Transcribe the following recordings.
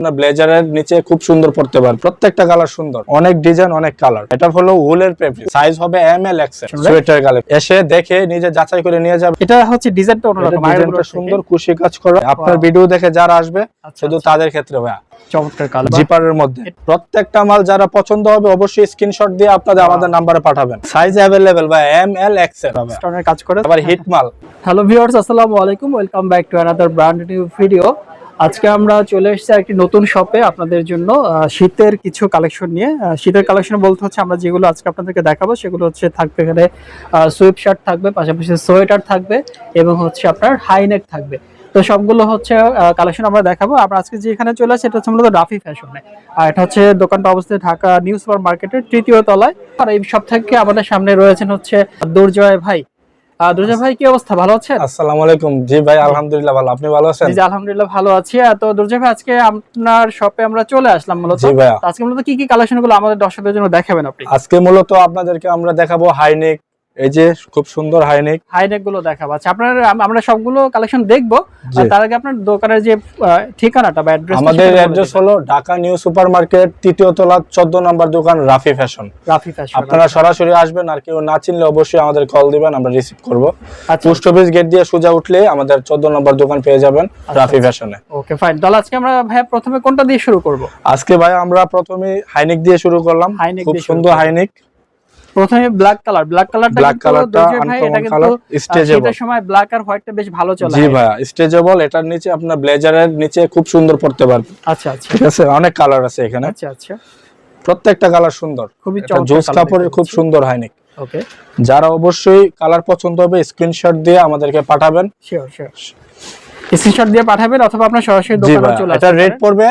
আপনার ব্লেজারের নিচে খুব সুন্দর পড়তে পারেন প্রত্যেকটা কালার সুন্দর। অনেক ডিজাইন অনেক কালার এটা হলো উলের ফেব্রিক সাইজ হবে M L X sweater colour এসে দেখে নিজে যাচাই করে নিয়ে যাবে। এটা হচ্ছে ডিজাইনটা অন্যরকম। ডিজাইনটা সুন্দর কুশি কাজ করা। আপনার ভিডিও দেখে যারা আসবে আচ্ছা, শুধু আচ্ছা। তাদের ক্ষেত্রে ভাইয়া। চমৎকার কালার জিপারের মধ্যে। প্রত্যেকটা মাল যারা পছন্দ হবে অবশ্যই স্ক্রিনশট দিয়ে আপনাদের আমাদের নাম্বারে পাঠাবেন। সাইজ অ্যাভেলেবেল ভাই এম এল এক্সের হবে কাজ করে। আবার হিট মাল। হ্যালো ভিউয়ার্স আসসালামু আলাইকুম। Welcome back to another brand new video আজকে আমরা চলে এসেছি একটি নতুন শপে আপনাদের জন্য শীতের কিছু কালেকশন নিয়ে। শীতের কালেকশন বলতে হচ্ছে আমরা যেগুলো আজকে আপনাদেরকে দেখাবো, সেগুলো হচ্ছে থাকবে এখানে সুইপ শার্ট থাকবে, পাশাপাশি সোয়েটার থাকবে এবং হচ্ছে আপনার হাইনেক থাকবে। তো সবগুলো হচ্ছে কালেকশন আমরা দেখাবো। আমরা আজকে যেখানে চলে আসছি এটা হচ্ছে মূলত রাফি ফ্যাশনে আর এটা হচ্ছে দোকানটা অবস্থিত ঢাকা নিউ সুপার মার্কেটের তৃতীয় তলায়। আর এই সব থেকে আমাদের সামনে রয়েছেন হচ্ছে দুর্জয় ভাই। আহ, দুর্জয় ভাই কি অবস্থা? ভালো আছেন? আসসালামু আলাইকুম। জি ভাই আলহামদুলিল্লাহ ভালো। আপনি ভালো আছেন? জি আলহামদুলিল্লাহ ভালো আছি। তো দুর্জা ভাই আজকে আপনার শপে আমরা চলে আসলাম মূলত। আজকে মূলত কি কি কালেকশনগুলো আমাদের দর্শকদের জন্য দেখাবেন আপনি? আজকে মূলত আপনাদেরকে আমরা দেখাবো হাইনেক এই যে খুব সুন্দর হাইনেক। হাইনেকগুলো দেখাবো। আচ্ছা আপনার আমরা সবগুলো কালেকশন দেখব তার আগে আপনার দোকানের যে ঠিকানাটা বা অ্যাড্রেস আমাদের অ্যাড্রেস হলো ঢাকা নিউ সুপার মার্কেট তৃতীয় তলা চোদ্দ নম্বর দোকান রাফি ফ্যাশন। রাফি ফ্যাশন আপনারা সরাসরি আসবেন আর কেউ না চিনলে অবশ্যই আমাদের কল দিবেন আমরা রিসিভ করব। আচ্ছা। পোস্ট অফিস গেট দিয়ে সোজা উঠলে আমাদের চোদ্দ নম্বর দোকান পেয়ে যাবেন রাফি ফ্যাশনে। ওকে ফাইন তাহলে আজকে আমরা ভাই প্রথমে কোনটা দিয়ে শুরু করব? আজকে ভাই আমরা প্রথমে হাইনেক দিয়ে শুরু করলাম। হাইনেক খুব সুন্দর। হাইনেক প্রথমে ব্ল্যাক কালার ব্ল্যাক কালারটা ব্ল্যাক কালারটা আনকমন কালার স্টেজেবল শীতের সময় ব্ল্যাক আর হোয়াইটটা বেশ ভালো চলে জি ভাইয়া স্টেজেবল এটার নিচে আপনার ব্লেজারের নিচে খুব সুন্দর পড়তে পারবেন আচ্ছা আচ্ছা। ঠিক আছে? অনেক কালার আছে এখানে। আচ্ছা আচ্ছা। প্রত্যেকটা কালার সুন্দর। খুবই চমৎকার জোস কাপড়ের খুব। সুন্দর হাইনেক ওকে যারা অবশ্যই কালার পছন্দ হবে স্ক্রিনশট দিয়ে আমাদেরকে পাঠাবেন। শিওর শিওর স্ক্রিনশট দিয়ে পাঠাবেন অথবা আপনার সরাসরি দোকানে চলে এটা রেট পড়বে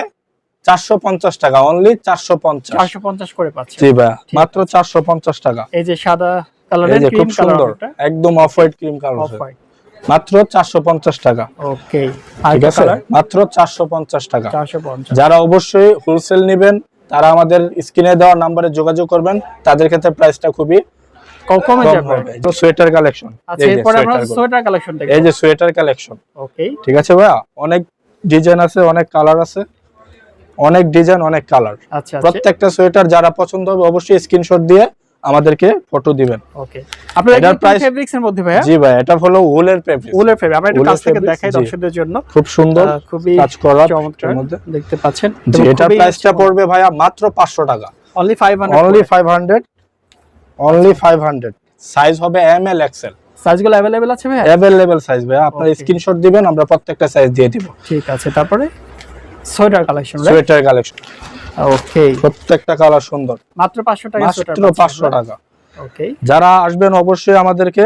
চারশো পঞ্চাশ টাকা অনলি চারশো পঞ্চাশ। 450 করে পাচ্ছেন। জি ভাই মাত্র চারশো পঞ্চাশ টাকা। এই যে সাদা কালারের খুব সুন্দর একদম off white cream off white মাত্র চারশো পঞ্চাশ টাকা। ওকে ঠিক আছে? মাত্র চারশো পঞ্চাশ টাকা। 450 যারা অবশ্যই হোলসেল নেবেন তারা আমাদের স্ক্রিনে দেওয়া নাম্বারে যোগাযোগ করবেন তাদের ক্ষেত্রে প্রাইসটা খুবই কম যাবে? সোয়েটার কালেকশন আচ্ছা এরপর আমরা সোয়েটার কালেকশন এই যে সোয়েটার কালেকশন ওকে ঠিক আছে ভাইয়া? অনেক ডিজাইন আছে অনেক কালার আছে। অনেক ডিজাইন অনেক কালার আচ্ছা আচ্ছা প্রত্যেকটা সোয়েটার যারা পছন্দ হবে অবশ্যই স্ক্রিনশট দিয়ে আমাদেরকে ফটো দিবেন ওকে আপনার এটার এটার price- ফেব্রিক্স এর মধ্যে ভাইয়া জি ভাই এটা হলো উলের ফেব্রিক উলের ফেব্রিক আমরা একটু উলের কাছ থেকে fabrics, দেখাই জি। দর্শকদের জন্য খুব সুন্দর আহ, খুবই কাজ করা চমৎকার এটার মধ্যে দেখতে পাচ্ছেন জি এটার প্রাইসটা পড়বে ভাইয়া মাত্র 500 টাকা অনলি 500 অনলি 500 অনলি 500 সাইজ হবে এম এল এক্সেল সাইজগুলো अवेलेबल আছে ভাইয়া অ্যাভেলেবল সাইজ ভাইয়া আপনারা Okay. স্ক্রিনশট দিবেন আমরা প্রত্যেকটা সাইজ দিয়ে দিব ঠিক আছে তারপরে Sweater collection sweater collection. Okay প্রত্যেকটা কালার সুন্দর। মাত্র 500 টাকা মাত্র 500 টাকা। ওকে যারা আসবেন অবশ্যই আমাদেরকে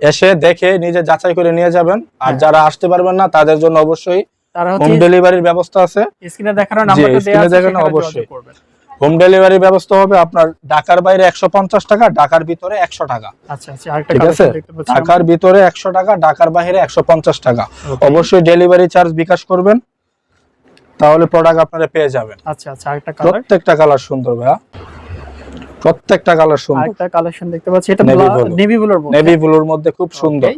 এসে দেখে নিজে যাচাই করে নিয়ে যাবেন। আর হ্যাঁ। যারা আসতে পারবেন না তাদের জন্য অবশ্যই হোম ডেলিভারির ব্যবস্থা আছে। স্ক্রিনে দেখানো নাম্বারটা দেয়া আছে অবশ্যই। হোম ডেলিভারি ব্যবস্থা হবে আপনার ঢাকার বাইরে একশো পঞ্চাশ টাকা ঢাকার ভিতরে একশো টাকা। আচ্ছা আচ্ছা ঠিক আছে। ঢাকার ভিতরে একশো টাকা ঢাকার বাইরে একশো পঞ্চাশ টাকা। অবশ্যই ডেলিভারি চার্জ বিকাশ করবেন। তাহলে প্রোডাক্ট আপনারা পেয়ে যাবেন। আচ্ছা আচ্ছা আরেকটা কালার প্রত্যেকটা কালার সুন্দর ভাইয়া। প্রত্যেকটা কালার সুন্দর। আরেকটা কালেকশন দেখতে পাচ্ছি এটা নেভি ব্লুর মধ্যে। নেভি ব্লুর মধ্যে খুব সুন্দর।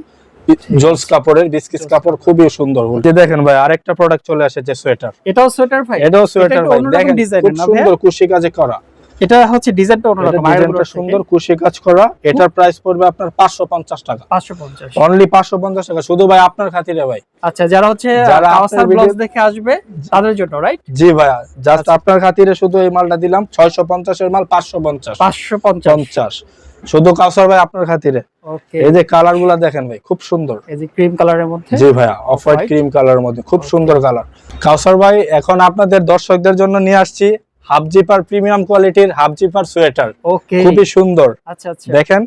জলস কাপড়ের বিস্কিস কাপড় খুবই সুন্দর। বলতে দেখেন ভাই আরেকটা প্রোডাক্ট চলে আসে যে সোয়েটার এটাও সোয়েটার ভাই? এটাও সোয়েটার ভাই। দেখেন খুব? সুন্দর কুশি কাজে করা। এটা হচ্ছে ডিজাইনটা অন্যরকম ডিজাইনটা সুন্দর কুশি কাজ করা। এটার প্রাইস পড়বে আপনার 550 টাকা। 550 অনলি 550 টাকা। শুধু ভাই আপনার খাতিরে ভাই। আচ্ছা যারা হচ্ছে ব্লগস দেখে আসবে তাদের জন্য রাইট জি ভাইয়া জাস্ট আচ্ছা। আপনার খাতিরে শুধু এই মালটা দিলাম 650 এর মাল 550 550 শুধু কাউসার ভাই আপনার খাতিরে। ওকে এই যে কালারগুলা দেখেন ভাই খুব সুন্দর। এই যে ক্রিম কালারের মধ্যে? জি ভাইয়া অফ হোয়াইট? ক্রিম কালারের মধ্যে খুব সুন্দর কালার কাউসার ভাই এখন আপনাদের দর্শকদের জন্য নিয়ে আসছি। হাফ জিপার প্রিমিয়াম কোয়ালিটির হাফ জিপার সোয়েটার। ওকে খুবই সুন্দর। আচ্ছা আচ্ছা। দেখেন?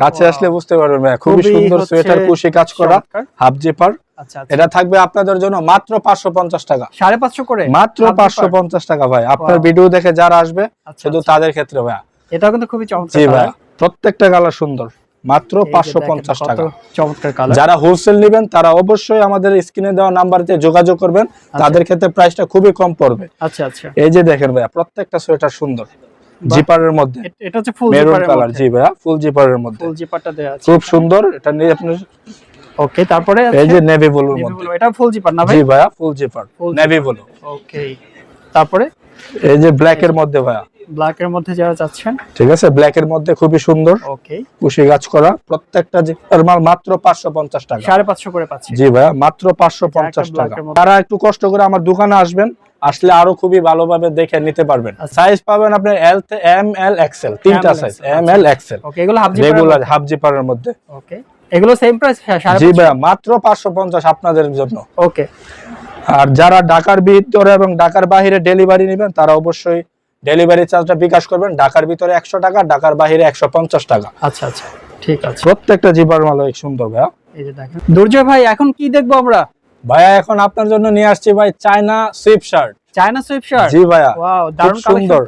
কাছে আসলে বুঝতে পারবেন খুবই সুন্দর সোয়েটার কুশি কাজ করা হাফ জিপার। আচ্ছা আচ্ছা। এটা থাকবে আপনাদের জন্য মাত্র পাঁচশো পঞ্চাশ টাকা। সাড়ে পাঁচশো করে? মাত্র পাঁচশো? পঞ্চাশ টাকা ভাই। আপনার ভিডিও দেখে যারা আসবে আচ্ছা, শুধু। তাদের ক্ষেত্রে ভাইয়া। এটাও কিন্তু খুবই চমৎকার জি। ভাইয়া প্রত্যেকটা কালার সুন্দর। মাত্র পাঁচশো পঞ্চাশ টাকা। যারা হোলসেল নেবেন তারা অবশ্যই আমাদের স্ক্রিনে দেওয়া নাম্বারতে যোগাযোগ করবেন। আচ্ছা। তাদের ক্ষেত্রে প্রাইসটা খুবই কম পড়বে। আচ্ছা আচ্ছা। এই যে দেখেন ভাইয়া প্রত্যেকটা সোয়েটার সুন্দর। জিপারের মধ্যে। এটা হচ্ছে ফুল মেরুন কালার জি ভাইয়া ফুল জিপারের মধ্যে। ফুল জিপারটা দেয়া আছে। খুব সুন্দর এটা নিয়ে আপনি ওকে তারপরে এই যে নেভি ব্লুর মধ্যে। এটা ফুল জিপার না ভাই? জি ভাইয়া full zipper navy blue okay তারপরে? এই যে ব্ল্যাক এর মধ্যে ভাইয়া। ব্ল্যাক এর মধ্যে যারা চাচ্ছেন ঠিক আছে? ব্ল্যাক এর মধ্যে খুবই সুন্দর। ওকে কুশি গাছ করা। প্রত্যেকটা মাত্র পাঁচশো পঞ্চাশ টাকা। সাড়ে পাঁচশো করে পাচ্ছি। জি ভাইয়া মাত্র পাঁচশো পঞ্চাশ একটা black টাকা। এর তারা একটু কষ্ট করে আমার দোকানে আসবেন আসলে আরও খুবই ভালোভাবে দেখে নিতে পারবেন। আচ্ছা। সাইজ পাবেন আপনার এল এম এল এক্সেল তিনটা সাইজ আচ্ছা। এম এল এক্সেল ওকে এগুলো হাফ জিপার রেগুলার হাফ জিপারের মধ্যে। ওকে এগুলো সেম প্রাইস জি ভাইয়া মাত্র পাঁচশো পঞ্চাশ আপনাদের জন্য। ওকে আর যারা ঢাকার ভিতরে এবং ঢাকার বাইরে ডেলিভারি নেবেন তারা অবশ্যই ডেলিভারি চার্জটা বিকাশ করবেন ঢাকার ভিতরে একশো টাকা ঢাকার বাহিরে একশো পঞ্চাশ টাকা। আচ্ছা আচ্ছা ঠিক আছে। প্রত্যেকটা জিপার মাল অনেক সুন্দর ভাইয়া। এই যে দেখেন। দুর্জয় ভাই এখন কি দেখব আমরা? ভাইয়া এখন আপনার জন্য নিয়ে আসছি ভাই China sweep shirt. China sweatshirt? জি ভাইয়া ওয়াও দারুণ সুন্দর।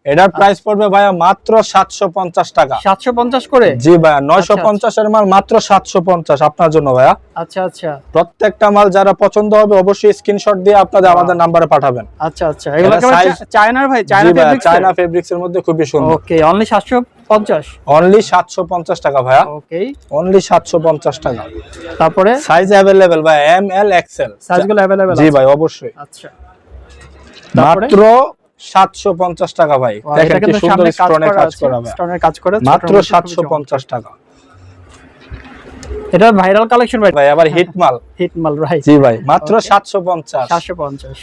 কালেকশন তো এটার প্রাইস পড়বে ভাইয়া মাত্র সাতশো পঞ্চাশ টাকা 750 করে জি ভাইয়া নয়শো আচ্ছা। পঞ্চাশের মাল মাত্র সাতশো পঞ্চাশ আপনার জন্য ভাইয়া আচ্ছা আচ্ছা প্রত্যেকটা মাল যারা পছন্দ হবে অবশ্যই স্ক্রিনশট দিয়ে আপনাদের আমাদের নাম্বারে পাঠাবেন আচ্ছা আচ্ছা এগুলো এটা কেমন size- চায়নার ভাই জি চায়না ভাইয়া ফেব্রিক্স চায়না ফেব্রিক্স এর মধ্যে খুবই সুন্দর ওকে অনলি 750 অনলি সাতশো পঞ্চাশ টাকা ভাইয়া ওকে অনলি সাতশো পঞ্চাশ টাকা তারপরে সাইজ অ্যাভেলেবেল ভাই এম এল এক্সেল সাইজগুলো अवेलेबल জি ভাই অবশ্যই আচ্ছা তারপরে মাত্র সাতশো পঞ্চাশ টাকা ভাই। দেখেন কি সুন্দর সামনে কাজ করা কাজ আছে। করা ভাই। স্টোনের কাজ করে মাত্র সাতশো পঞ্চাশ টাকা। এটা ভাইরাল কালেকশন ভাই। ভাই আবার হিট মাল। হিট মাল রাইট জি ভাই মাত্র Okay. সাতশো পঞ্চাশ। 750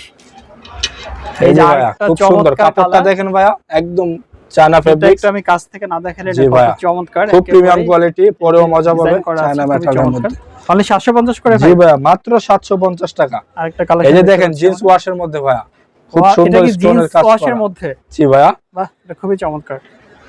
এই যে খুব সুন্দর কাপড়টা দেখেন ভাইয়া একদম চায়না ফেব্রিক আমি কাছ থেকে না দেখালে এটা। চমৎকার খুব প্রিমিয়াম কোয়ালিটি পরেও মজা পাবে চায়না মেটালের। মধ্যে। অনলি 750 করে জি ভাই। মাত্র সাতশো পঞ্চাশ টাকা। আরেকটা কালেকশন এই যে দেখেন জিন্স ওয়াশের মধ্যে ভাইয়া। খুব সুন্দর স্টোনের কাজ করা। মধ্যে? জি ভাইয়া। বাহ এটা খুবই চমৎকার।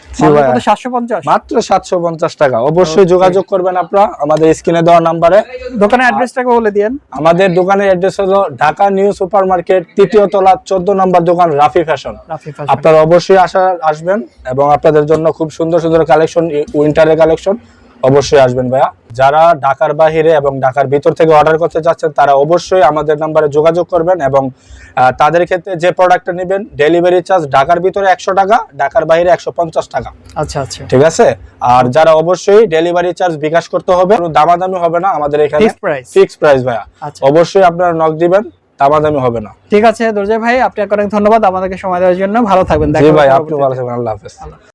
জি ভাইয়া। 750 মাত্র সাতশো পঞ্চাশ টাকা। অবশ্যই যোগাযোগ করবেন আপনারা আমাদের স্ক্রিনে দেওয়া নাম্বারে। দোকানের অ্যাড্রেসটাকে বলে দিয়েন। আমাদের দোকানের অ্যাড্রেস হলো ঢাকা নিউ সুপার মার্কেট তৃতীয় তলা চোদ্দ নম্বর দোকান রাফি ফ্যাশন। রাফি ফ্যাশন। আপনারা অবশ্যই আসা আসবেন এবং আপনাদের জন্য খুব সুন্দর সুন্দর কালেকশন উইন্টারের কালেকশন অবশ্যই আসবেন ভাইয়া। যারা ঢাকার বাহিরে এবং ঢাকার ভিতর থেকে অর্ডার করতে যাচ্ছেন তারা অবশ্যই আমাদের নাম্বারে যোগাযোগ করবেন এবং তাদের ক্ষেত্রে যে প্রোডাক্টটা নেবেন ডেলিভারি চার্জ ঢাকার ভিতরে একশো টাকা ঢাকার বাইরে একশো পঞ্চাশ টাকা। আচ্ছা আচ্ছা। ঠিক আছে? আর যারা অবশ্যই ডেলিভারি চার্জ বিকাশ করতে হবে কোনো দামাদামি হবে না আমাদের এখানে। ফিক্স প্রাইস ভাইয়া। আচ্ছা। অবশ্যই আপনারা নক দিবেন দামাদামি হবে না। ঠিক আছে দুর্জয় ভাই আপনাকে অনেক ধন্যবাদ আমাদেরকে সময় দেওয়ার জন্য। ভালো থাকবেন ভাই আপনি ভালো থাকবেন আল্লাহ হাফেজ।